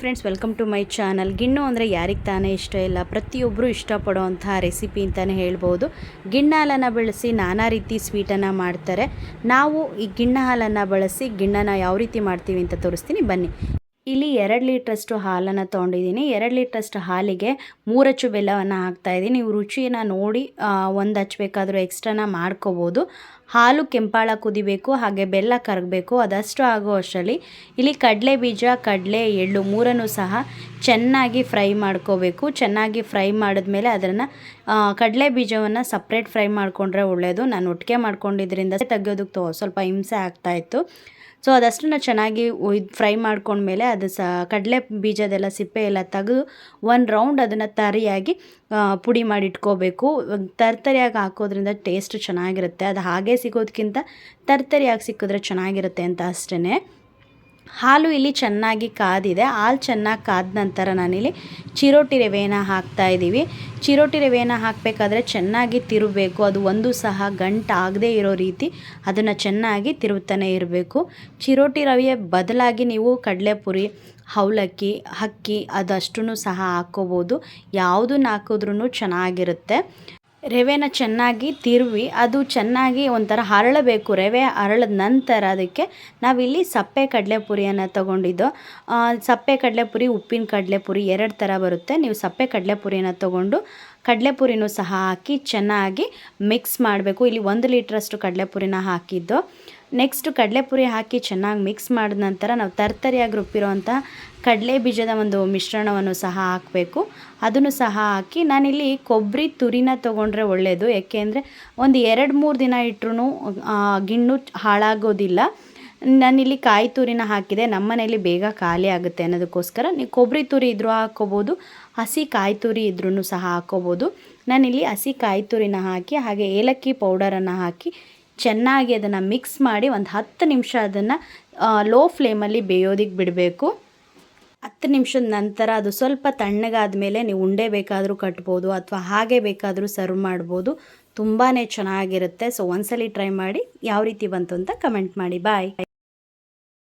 Friends welcome to my channel ಗಿಣ್ಣು ಅಂದರೆ ಯಾರಿಗೆ ತಾನೇ ಇಷ್ಟ ಇಲ್ಲ? ಪ್ರತಿಯೊಬ್ಬರು ಇಷ್ಟಪಡೋವಂಥ ರೆಸಿಪಿ ಅಂತಲೇ ಹೇಳ್ಬೋದು. ಗಿಣ್ಣ ಹಾಲನ್ನು ಬಳಸಿ ನಾನಾ ರೀತಿ ಸ್ವೀಟನ್ನು ಮಾಡ್ತಾರೆ. ನಾವು ಈ ಗಿಣ್ಣ ಹಾಲನ್ನು ಬಳಸಿ ಗಿಣ್ಣನ ಯಾವ ರೀತಿ ಮಾಡ್ತೀವಿ ಅಂತ ತೋರಿಸ್ತೀನಿ. ಬನ್ನಿ. ಇಲ್ಲಿ ಎರಡು ಲೀಟ್ರಷ್ಟು ಹಾಲನ್ನು ತೊಗೊಂಡಿದ್ದೀನಿ. ಎರಡು ಲೀಟ್ರಷ್ಟು ಹಾಲಿಗೆ ಮೂರು ಅಚ್ಚು ಬೆಲ್ಲವನ್ನು ಹಾಕ್ತಾಯಿದ್ದೀನಿ. ನೀವು ರುಚಿಯನ್ನು ನೋಡಿ ಒಂದು ಹಚ್ಚಬೇಕಾದ್ರೂ ಎಕ್ಸ್ಟ್ರಾನ ಮಾಡ್ಕೋಬೋದು. ಹಾಲು ಕೆಂಪಾಳ ಕುದಿಬೇಕು, ಹಾಗೆ ಬೆಲ್ಲ ಕರಗಬೇಕು. ಅದಷ್ಟು ಆಗೋ ಅಷ್ಟರಲ್ಲಿ ಇಲ್ಲಿ ಕಡಲೆ ಬೀಜ, ಕಡಲೆ ಎಳ್ಳು ಮೂರನ್ನು ಸಹ ಚೆನ್ನಾಗಿ ಫ್ರೈ ಮಾಡ್ಕೋಬೇಕು. ಚೆನ್ನಾಗಿ ಫ್ರೈ ಮಾಡಿದ್ಮೇಲೆ ಅದನ್ನು ಕಡಲೆ ಬೀಜವನ್ನು ಸಪ್ರೇಟ್ ಫ್ರೈ ಮಾಡಿಕೊಂಡ್ರೆ ಒಳ್ಳೆಯದು ನಾನು ಒಟ್ಟಿಗೆ ಮಾಡ್ಕೊಂಡಿದ್ದರಿಂದ ತೆಗೆಯೋದಕ್ಕೆ ಸ್ವಲ್ಪ ಹಿಂಸೆ ಆಗ್ತಾಯಿತ್ತು ಸೊ, ಅದಷ್ಟನ್ನು ಚೆನ್ನಾಗಿ ಫ್ರೈ ಮಾಡ್ಕೊಂಡ್ಮೇಲೆ ಅದು ಸ ಕಡಲೆ ಬೀಜದೆಲ್ಲ ಸಿಪ್ಪೆ ಎಲ್ಲ ತೆಗೆದು ಒಂದು ರೌಂಡ್ ಅದನ್ನು ತರಿಯಾಗಿ ಪುಡಿ ಮಾಡಿ ಇಟ್ಕೋಬೇಕು ತರ್ತರಿಯಾಗಿ ಹಾಕೋದ್ರಿಂದ ಟೇಸ್ಟ್ ಚೆನ್ನಾಗಿರುತ್ತೆ. ಅದು ಹಾಗೆ ಸಿಗೋದಕ್ಕಿಂತ ತರ್ತರಿಯಾಗಿ ಸಿಕ್ಕಿದ್ರೆ ಚೆನ್ನಾಗಿರುತ್ತೆ ಅಂತ ಅಷ್ಟೇ ಹಾಲು ಇಲ್ಲಿ ಚೆನ್ನಾಗಿ ಕಾದಿದೆ. ಹಾಲು ಚೆನ್ನಾಗಿ ಕಾದ ನಂತರ ನಾನಿಲ್ಲಿ ಚಿರೋಟಿ ರವೆನ ಹಾಕ್ತಾ ಇದ್ದೀವಿ ಚಿರೋಟಿ ರವೆನ ಹಾಕಬೇಕಾದ್ರೆ ಚೆನ್ನಾಗಿ ತಿರುಗಬೇಕು ಅದು ಒಂದು ಸಹ ಗಂಟು ಆಗದೇ ಇರೋ ರೀತಿ ಅದನ್ನು ಚೆನ್ನಾಗಿ ತಿರುಗುತ್ತಾನೆ ಇರಬೇಕು. ಚಿರೋಟಿ ರವೆಯ ಬದಲಾಗಿ ನೀವು ಕಡಲೆಪುರಿ ಅವಲಕ್ಕಿ ಅಕ್ಕಿ ಅದಷ್ಟು ಸಹ ಹಾಕ್ಕೋಬೋದು. ಯಾವುದನ್ನ ಹಾಕಿದ್ರೂ ಚೆನ್ನಾಗಿರುತ್ತೆ. ರವೆನ ಚೆನ್ನಾಗಿ ತಿರುವಿ, ಅದು ಚೆನ್ನಾಗಿ ಒಂಥರ ಅರಳಬೇಕು ರವೆ ಅರಳಿದ ನಂತರ ಅದಕ್ಕೆ ನಾವಿಲ್ಲಿ ಸಪ್ಪೆ ಕಡಲೆಪುರಿಯನ್ನು ತೊಗೊಂಡಿದ್ದು. ಸಪ್ಪೆ ಕಡಲೆಪುರಿ, ಉಪ್ಪಿನ ಕಡಲೆಪುರಿ ಎರಡು ಥರ ಬರುತ್ತೆ. ನೀವು ಸಪ್ಪೆ ಕಡಲೆಪುರಿಯನ್ನು ತೊಗೊಂಡು ಕಡಲೆಪುರಿನೂ ಸಹ ಹಾಕಿ ಚೆನ್ನಾಗಿ ಮಿಕ್ಸ್ ಮಾಡಬೇಕು. ಇಲ್ಲಿ ಒಂದು ಲೀಟ್ರಷ್ಟು ಕಡಲೆಪುರಿನ ಹಾಕಿದ್ದು. ನೆಕ್ಸ್ಟ್ ಕಡಲೆಪುರಿ ಹಾಕಿ ಚೆನ್ನಾಗಿ ಮಿಕ್ಸ್ ಮಾಡಿದ ನಂತರ ನಾವು ತರ್ತರಿಯಾಗಿ ರುಬ್ಬಿರೋವಂಥ ಕಡಲೆ ಬೀಜದ ಒಂದು ಮಿಶ್ರಣವನ್ನು ಸಹ ಹಾಕಬೇಕು. ಅದನ್ನು ಸಹ ಹಾಕಿ ನಾನಿಲ್ಲಿ ಕೊಬ್ಬರಿ ತುರಿನ ತೊಗೊಂಡ್ರೆ ಒಳ್ಳೆಯದು ಏಕೆಂದರೆ ಒಂದು ಎರಡು ಮೂರು ದಿನ ಇಟ್ಟರು ಗಿಣ್ಣು ಹಾಳಾಗೋದಿಲ್ಲ. ನಾನಿಲ್ಲಿ ಕಾಯಿ ತುರಿನ ಹಾಕಿದೆ ನಮ್ಮ ಮನೇಲಿ ಬೇಗ ಖಾಲಿ ಆಗುತ್ತೆ ಅನ್ನೋದಕ್ಕೋಸ್ಕರ ನೀವು ಕೊಬ್ಬರಿ ತುರಿ ಇದ್ದರೂ ಹಾಕ್ಕೋಬೋದು, ಹಸಿ ಕಾಯಿ ತುರಿ ಇದ್ರೂ ಸಹ ಹಾಕ್ಕೋಬೋದು. ನಾನಿಲ್ಲಿ ಹಸಿ ಕಾಯಿ ತುರಿನ ಹಾಕಿ, ಹಾಗೆ ಏಲಕ್ಕಿ ಪೌಡರನ್ನು ಹಾಕಿ ಚೆನ್ನಾಗಿ ಅದನ್ನು ಮಿಕ್ಸ್ ಮಾಡಿ ಒಂದು ಹತ್ತು ನಿಮಿಷ ಅದನ್ನು ಲೋ ಫ್ಲೇಮಲ್ಲಿ ಬೇಯೋದಿಕ್ಕೆ ಬಿಡಬೇಕು. ಹತ್ತು ನಿಮಿಷದ ನಂತರ ಅದು ಸ್ವಲ್ಪ ತಣ್ಣಗಾದ ಮೇಲೆ ನೀವು ಉಂಡೆ ಬೇಕಾದರೂ ಕಟ್ಬೋದು ಅಥವಾ ಹಾಗೆ ಬೇಕಾದರೂ ಸರ್ವ್ ಮಾಡ್ಬೋದು. ತುಂಬಾ ಚೆನ್ನಾಗಿರುತ್ತೆ. ಸೊ ಒಂದ್ಸಲಿ ಟ್ರೈ ಮಾಡಿ ಯಾವ ರೀತಿ ಬಂತು ಅಂತ ಕಮೆಂಟ್ ಮಾಡಿ. ಬಾಯ್